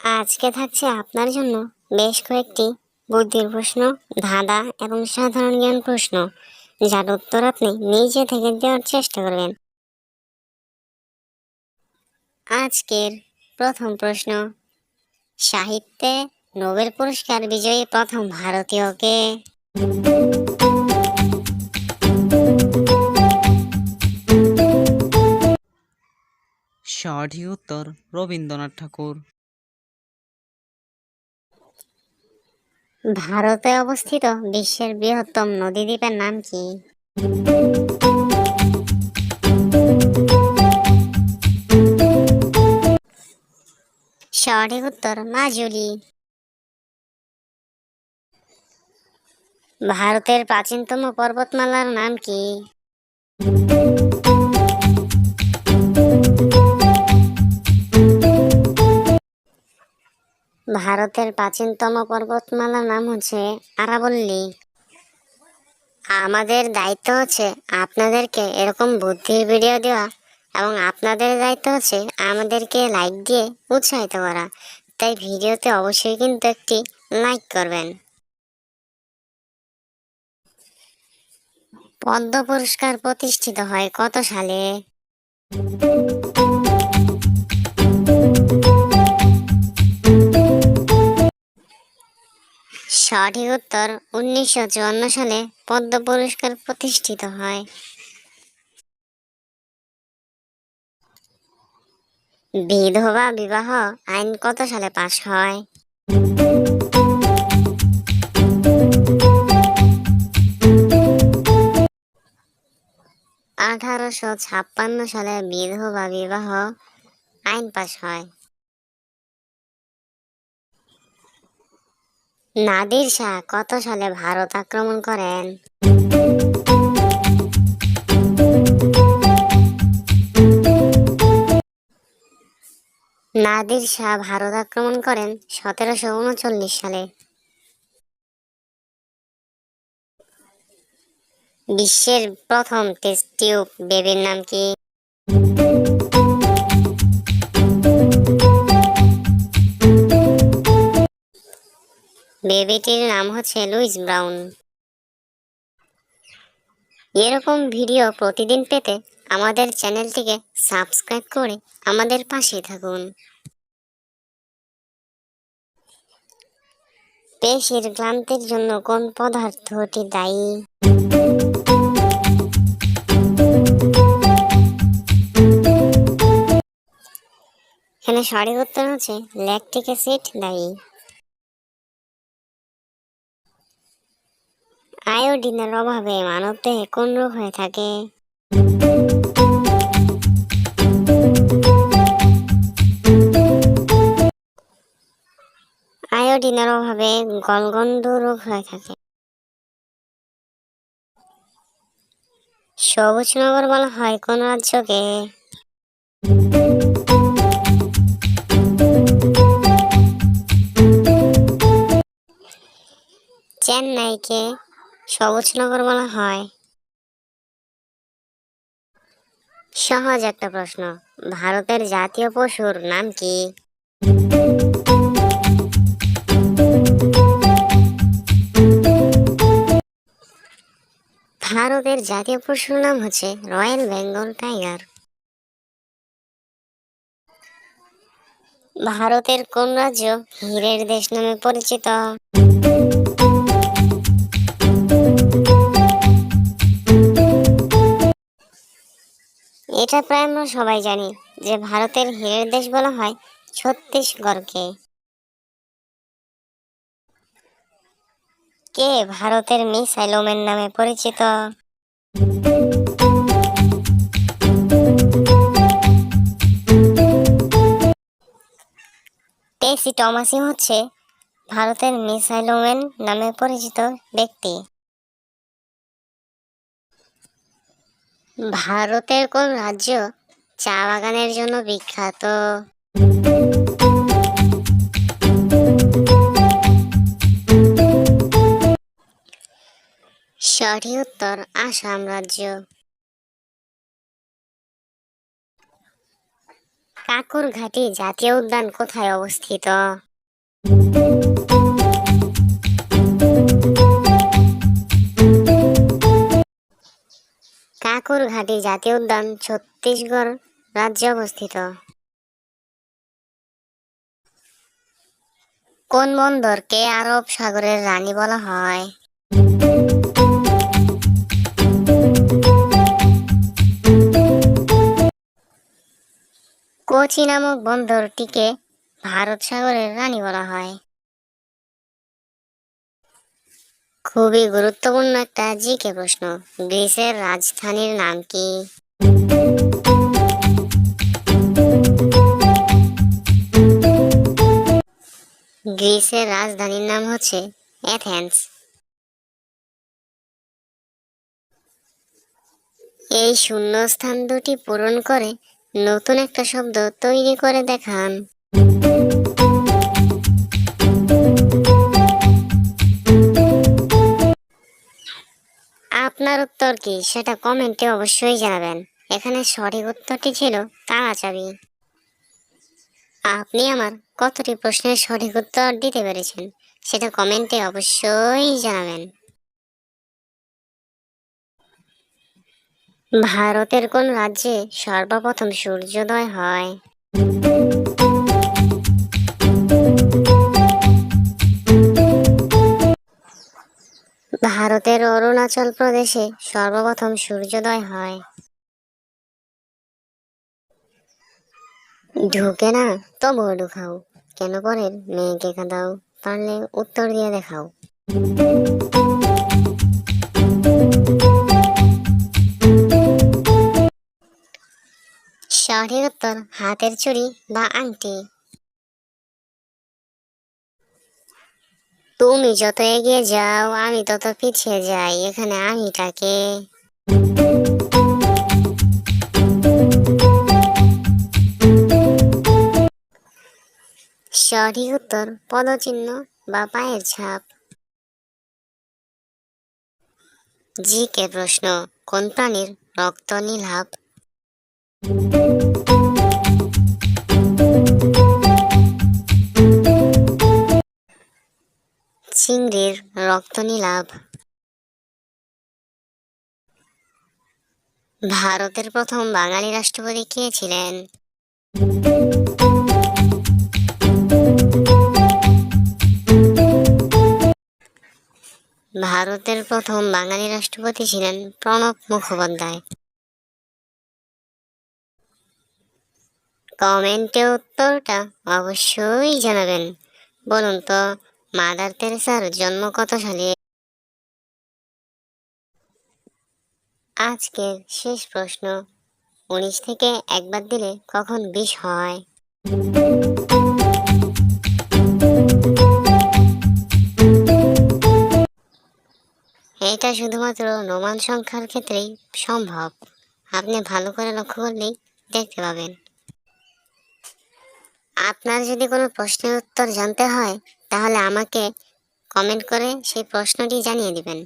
আজকে থাকছে আপনার জন্য বেশ কয়েকটি বুদ্ধির প্রশ্ন, ধাঁধা এবং সাধারণ জ্ঞান প্রশ্ন, যার উত্তর আপনি নিজে থেকে দেওয়ার চেষ্টা করবেন। আজকের প্রথম প্রশ্ন, সাহিত্যে নোবেল পুরস্কার বিজয়ী প্রথম ভারতীয় কে? সঠিক উত্তর রবীন্দ্রনাথ ঠাকুর। ভারতে অবস্থিত বিশ্বের বৃহত্তম নদী দ্বীপের নাম কি? সঠিক উত্তর, মাজুলি। ভারতের প্রাচীনতম পর্বতমালার নাম কি? ভারতের প্রাচীনতম পর্বতমালার নাম হচ্ছে আরাবল্লী। আমাদের দায়িত্ব হচ্ছে আপনাদেরকে এরকম বুদ্ধির ভিডিও দেওয়া এবং আপনাদের দায়িত্ব হচ্ছে আমাদেরকে লাইক দিয়ে উৎসাহিত করা। তাই ভিডিওতে অবশ্যই কিন্তু একটি লাইক করবেন। পদ্ম পুরস্কার প্রতিষ্ঠিত হয় কত সালে? সঠিক উত্তর উনিশশো চুয়ান্ন সালে পদ্ম পুরস্কার প্রতিষ্ঠিত হয়। বিধবা বিবাহ আইন কত সালে পাশ হয়? আঠারোশো ছাপ্পান্ন সালে বিধবা বিবাহ আইন পাশ হয়। নাদির শাহ কত সালে ভারত আক্রমণ করেন? নাদির শাহ ভারত আক্রমণ করেন সতেরোশো উনচল্লিশ সালে। বিশ্বের প্রথম টেস্ট টিউব বেবির নাম কি? বেবিটির নাম হচ্ছে লুইস ব্রাউন। এরকম ভিডিও প্রতিদিন পেতে আমাদের চ্যানেলটিকে সাবস্ক্রাইব করে আমাদের পাশে থাকুন। পেশির ক্লান্তির জন্য কোন পদার্থটি দায়ী? এখানে সঠিক উত্তর হচ্ছে ল্যাকটিক অ্যাসিড দায়ী। আয়োডিনের অভাবে মানবদেহে কোন রোগ হয়ে থাকে? আয়োডিনের অভাবে গলগন্ধ রোগ হয়ে থাকে। সবুজনগর বলা হয় কোন রাজ্যকে? চেন্নাইকে। সবুজনগর বলা হয়। সহজ একটা প্রশ্ন, ভারতের জাতীয় পশুর নাম কি? ভারতের জাতীয় পশুর নাম হচ্ছে রয়্যাল বেঙ্গল টাইগার। ভারতের কোন রাজ্য হীরের দেশ নামে পরিচিত? এটা প্রায় আমরা সবাই জানি যে ভারতের হীরের দেশ বলা হয় ছত্তিশগড়কে। কে ভারতের মিসাইল ওমেন নামে পরিচিত? টেসি টমাসি হচ্ছে ভারতের মিসাইল ওমেন নামে পরিচিত ব্যক্তি। ভারতের কোন রাজ্য চা বাগানের জন্য বিখ্যাত? সঠিক উত্তর, আসাম রাজ্য। কাকুরঘাটি জাতীয় উদ্যান কোথায় অবস্থিত? কাকুরঘাটি জাতীয় উদ্যান ছত্তিশগড় রাজ্যে অবস্থিত। কোন বন্দরকে আরব সাগরের রানী বলা হয়? কোচি নামক বন্দরটিকে ভারত সাগরের রানী বলা হয়। খুবই গুরুত্বপূর্ণ একটা জিকে প্রশ্ন। গ্রিসের রাজধানীর নাম কি? গ্রিসের রাজধানীর নাম হচ্ছে অ্যাথেন্স। এই শূন্যস্থান দুটি পূরণ করে নতুন একটা শব্দ তৈরি করে দেখান। আপনার উত্তর কি? সেটা কমেন্টে অবশ্যই জানাবেন। এখানে সঠিক উত্তরটি ছিল তাড়াচাবি আপনি আমার কতটি প্রশ্নের সঠিক উত্তর দিতে পেরেছেন? সেটা কমেন্টে অবশ্যই জানাবেন। ভারতের কোন রাজ্যে সর্বপ্রথম সূর্যোদয় হয়? ভারতের অরুণাচল প্রদেশে সর্বপ্রথম সূর্যোদয় হয়। ঢুকে না, তবুও ঢুকাও। কেন পরের মেয়েকে কাঁদাও, পারলে উত্তর দিয়ে দেখাও। সঠিক উত্তর, হাতের চুড়ি বা আংটি। তুমি যত এগিয়ে যাও, আমি তত পিছিয়ে যাই। এখানে আমি আমিটাকে সঠিক উত্তর, পদচিহ্ন বা পায়ের ছাপ। জি কে প্রশ্ন, কোন প্রাণীর রক্ত নীলাভ চিংড়ির রক্ত নীলাভ। ভারতের প্রথম বাঙালি রাষ্ট্রপতি কে ছিলেন? ভারতের প্রথম বাঙালি রাষ্ট্রপতি ছিলেন প্রণব মুখোপাধ্যায়। কমেন্টে উত্তরটা অবশ্যই জানাবেন। বলুন তো মাদার তেরেসার জন্ম কত সালে আজকের শেষ প্রশ্ন, উনিশ থেকে একবার দিলে কখন বিষ হয়? এটা শুধুমাত্র নোমান সংখ্যার ক্ষেত্রেই সম্ভব। আপনি ভালো করে লক্ষ্য করলেই দেখতে পাবেন। আপনার যদি কোনো প্রশ্নের উত্তর জানতে হয় তাহলে আমাকে কমেন্ট করে সেই প্রশ্নটি জানিয়ে দিবেন।